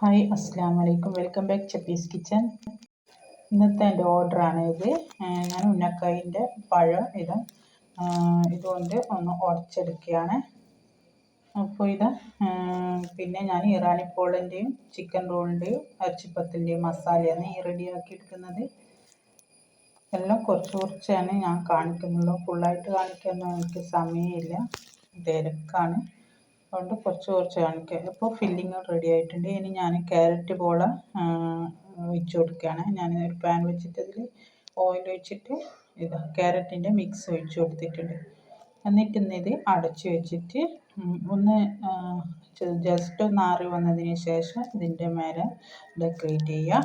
Hi അസ്സാം വലൈക്കും welcome back ചപ്പീസ് kitchen. ഇന്നത്തെ എന്റെ ഓർഡറാണ് ഇത്. ഞാൻ ഉന്നക്കായിന്റെ പഴം ഇത്. ഇതുകൊണ്ട് ഒന്ന് ഉടച്ചെടുക്കുകയാണ്. അപ്പോൾ ഇത് പിന്നെ ഞാൻ ഇറാനി പോളിന്റെയും ചിക്കൻ റോളിന്റെയും ഇറച്ചിപ്പത്തിന്റെയും മസാലയാണ് ഈ റെഡിയാക്കി എടുക്കുന്നത്. എല്ലാം കുറച്ച് കുറച്ചാണ് ഞാൻ കാണിക്കുന്നുള്ളൂ. ഫുള്ളായിട്ട് കാണിക്കാനൊന്നും എനിക്ക് സമയമില്ല. തിരക്കാണ്. അതുകൊണ്ട് കുറച്ച് കുറച്ച് കാണിക്കാം. ഇപ്പോൾ ഫില്ലിങ് റെഡി ആയിട്ടുണ്ട്. ഇനി ഞാൻ ക്യാരറ്റ് പോള ഒഴിച്ച് കൊടുക്കുകയാണ് ഞാൻ ഒരു പാൻ വെച്ചിട്ട് അതിൽ ഓയിൽ ഒഴിച്ചിട്ട് ഇതാ ക്യാരറ്റിന്റെ മിക്സ് ഒഴിച്ച് കൊടുത്തിട്ടുണ്ട്. എന്നിട്ട് ഇന്ന് ഇത് അടച്ച് വെച്ചിട്ട് ഒന്ന് ജസ്റ്റ് ഒന്ന് ആറി വന്നതിന് ശേഷം ഇതിന്റെ മേലെ ഡെക്കറേറ്റ് ചെയ്യുക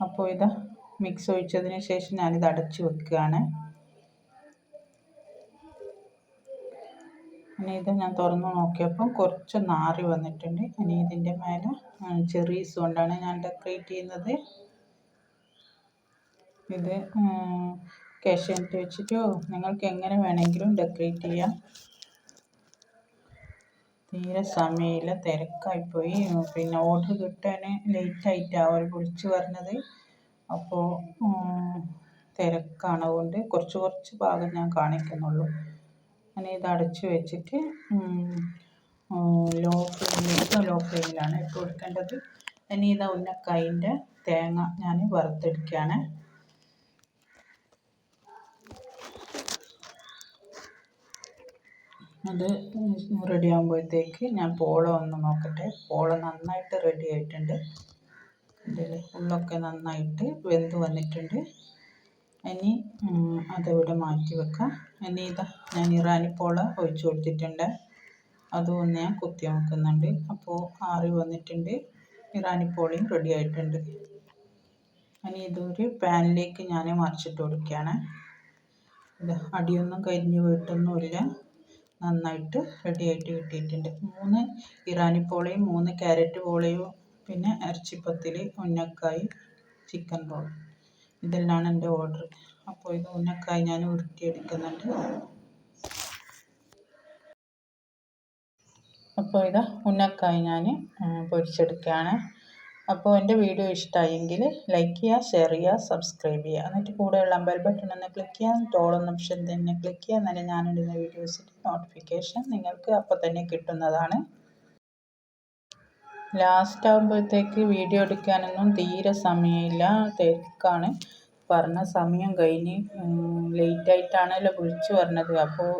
അപ്പോൾ ഇതാ മിക്സ് ഒഴിച്ചതിന് ശേഷം ഞാനിത് അടച്ച് വെക്കുകയാണ് ഇനി ഇത് ഞാൻ തുറന്ന് നോക്കിയപ്പോൾ കുറച്ച് നാറി വന്നിട്ടുണ്ട്. ഇനി ഇതിന്റെ മേലെ ചെറീസ് കൊണ്ടാണ് ഞാൻ ഡെക്കറേറ്റ് ചെയ്യുന്നത്. ഇത് കാഷ്യനട്ട് വെച്ചിട്ടോ നിങ്ങൾക്ക് എങ്ങനെ വേണമെങ്കിലും ഡെക്കറേറ്റ് ചെയ്യാം. തീരെ സമയമില്ല തിരക്കായിപ്പോയി. പിന്നെ ഓർഡർ കിട്ടാൻ ലേറ്റായിട്ടാണ് അവർ വിളിച്ച് പറഞ്ഞത്. അപ്പോൾ തിരക്കാണ് അതുകൊണ്ട് കുറച്ച് കുറച്ച് ഭാഗം ഞാൻ കാണിക്കുന്നുള്ളൂ. ഇനി ഇത് അടച്ച് വെച്ചിട്ട് ലോ ഫ്ലെയിമിൽ ലോ ഫ്ലെയിമിലാണ് ഇട്ട് കൊടുക്കേണ്ടത്. ഇനി ഇത് ഉന്നക്കായിന്റെ തേങ്ങ ഞാൻ വറുത്തെടുക്കുകയാണ്. അത് റെഡി ആകുമ്പോഴത്തേക്ക് ഞാൻ പോള ഒന്ന് നോക്കട്ടെ. പോള നന്നായിട്ട് റെഡി ആയിട്ടുണ്ട്. ഉള്ളൊക്കെ നന്നായിട്ട് വെന്ത് വന്നിട്ടുണ്ട്. ഇനി അതവിടെ മാറ്റി വെക്കാം. ഇനി ഇതാ ഞാൻ ഇറാനിപ്പോള ഒഴിച്ച് കൊടുത്തിട്ടുണ്ട്. അതും ഞാൻ കുത്തി നോക്കുന്നുണ്ട്. അപ്പോൾ ആറി വന്നിട്ടുണ്ട്. ഇറാനിപ്പോളയും റെഡി ആയിട്ടുണ്ട്. ഇനി ഇതൊരു പാനിലേക്ക് ഞാൻ മറിച്ചിട്ട് കൊടുക്കുകയാണ്. ഇത് അടിയൊന്നും കരിഞ്ഞ് വീട്ടൊന്നുമില്ല. നന്നായിട്ട് റെഡി ആയിട്ട് കിട്ടിയിട്ടുണ്ട്. മൂന്ന് ഇറാനിപ്പോളയും മൂന്ന് ക്യാരറ്റ് പോളയും പിന്നെ ഇറച്ചിപ്പത്തിൽ ഉന്നക്കായി ചിക്കൻ റോൾ ഇതെല്ലാം എന്റെ ഓർഡർ അപ്പോൾ ഇത് ഉന്നക്കായി ഞാൻ ഉരുട്ടിയെടുക്കുന്നുണ്ട്. അപ്പോൾ ഇത് ഉന്നക്കായി ഞാൻ പൊരിച്ചെടുക്കുകയാണ്. അപ്പോൾ എന്റെ വീഡിയോ ഇഷ്ടമായെങ്കിൽ ലൈക്ക് ചെയ്യുക ഷെയർ ചെയ്യുക സബ്സ്ക്രൈബ് ചെയ്യുക. എന്നിട്ട് കൂടെയുള്ള ബെൽ ബട്ടൺ ഒന്ന് ക്ലിക്ക് ചെയ്യുക ടോളെന്ന ഓപ്ഷൻ തന്നെ ക്ലിക്ക് ചെയ്യുക. എന്നാലും ഞാനിടുന്ന വീഡിയോസിന്റെ നോട്ടിഫിക്കേഷൻ നിങ്ങൾക്ക് അപ്പോൾ തന്നെ കിട്ടുന്നതാണ്. ലാസ്റ്റ് ആകുമ്പോഴത്തേക്ക് വീഡിയോ എടുക്കാനൊന്നും തീരെ സമയമില്ല. തിരക്കാണ്. പറഞ്ഞ സമയം കഴിഞ്ഞ് ലേറ്റായിട്ടാണല്ലോ വിളിച്ചു പറഞ്ഞത്. അപ്പോൾ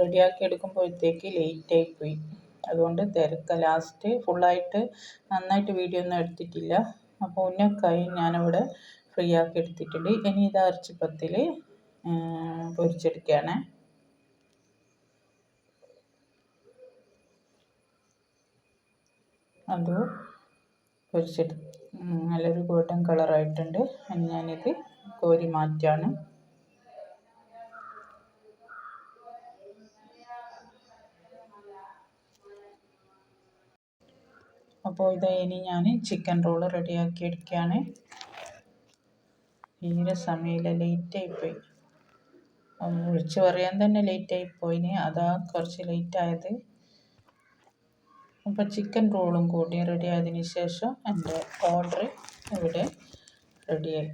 റെഡിയാക്കി എടുക്കുമ്പോഴത്തേക്ക് ലേറ്റായി പോയി അതുകൊണ്ട് തിരക്ക. ലാസ്റ്റ് ഫുള്ളായിട്ട് നന്നായിട്ട് വീഡിയോ ഒന്നും എടുത്തിട്ടില്ല. അപ്പോൾ ഉന്നക്കായി ഞാനിവിടെ ഫ്രീ ആക്കി എടുത്തിട്ടുണ്ട്. ഇനി ഇത് അരച്ചപ്പത്തിൽ പൊരിച്ചെടുക്കുകയാണ്. അത് പൊരിച്ചെടു നല്ലൊരു ഗോൾഡൻ കളറായിട്ടുണ്ട് ഞാനിത് കോരി മാറ്റാണ്. അപ്പോൾ ഇത് ഇനി ഞാൻ ചിക്കൻ റോൾ റെഡിയാക്കി എടുക്കുകയാണ്. തീരെ സമയമില്ല ലേറ്റായിപ്പോയി വിളിച്ചു പറയാൻ തന്നെ ലേറ്റായിപ്പോയിന് അതാ കുറച്ച് ലേറ്റായത് അപ്പോൾ ചിക്കൻ റോളും കൂടി റെഡി ആയതിന് ശേഷം എന്റെ ഓർഡർ ഇവിടെ റെഡിയായി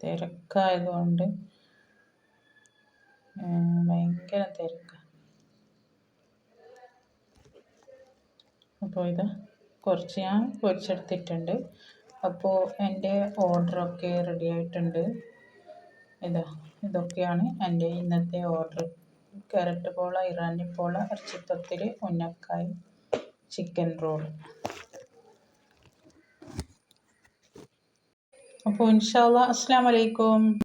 തിരക്കായതുകൊണ്ട് ഭയങ്കര തിരക്കാണ് അപ്പോൾ ഇത് കുറച്ച് ഞാൻ പൊരിച്ചെടുത്തിട്ടുണ്ട്. അപ്പോൾ എന്റെ ഓർഡറൊക്കെ റെഡി ആയിട്ടുണ്ട്. ഇതാ ഇതൊക്കെയാണ് എന്റെ ഇന്നത്തെ ഓർഡർ ക്യാരറ്റ് പോള ഇറാനി പോള ഇറച്ചിപ്പത്തിൽ ഉന്നക്കായ് ചിക്കൻ റോൾ അപ്പോൾ ഇൻഷാല്ല അസ്സാം വലൈക്കും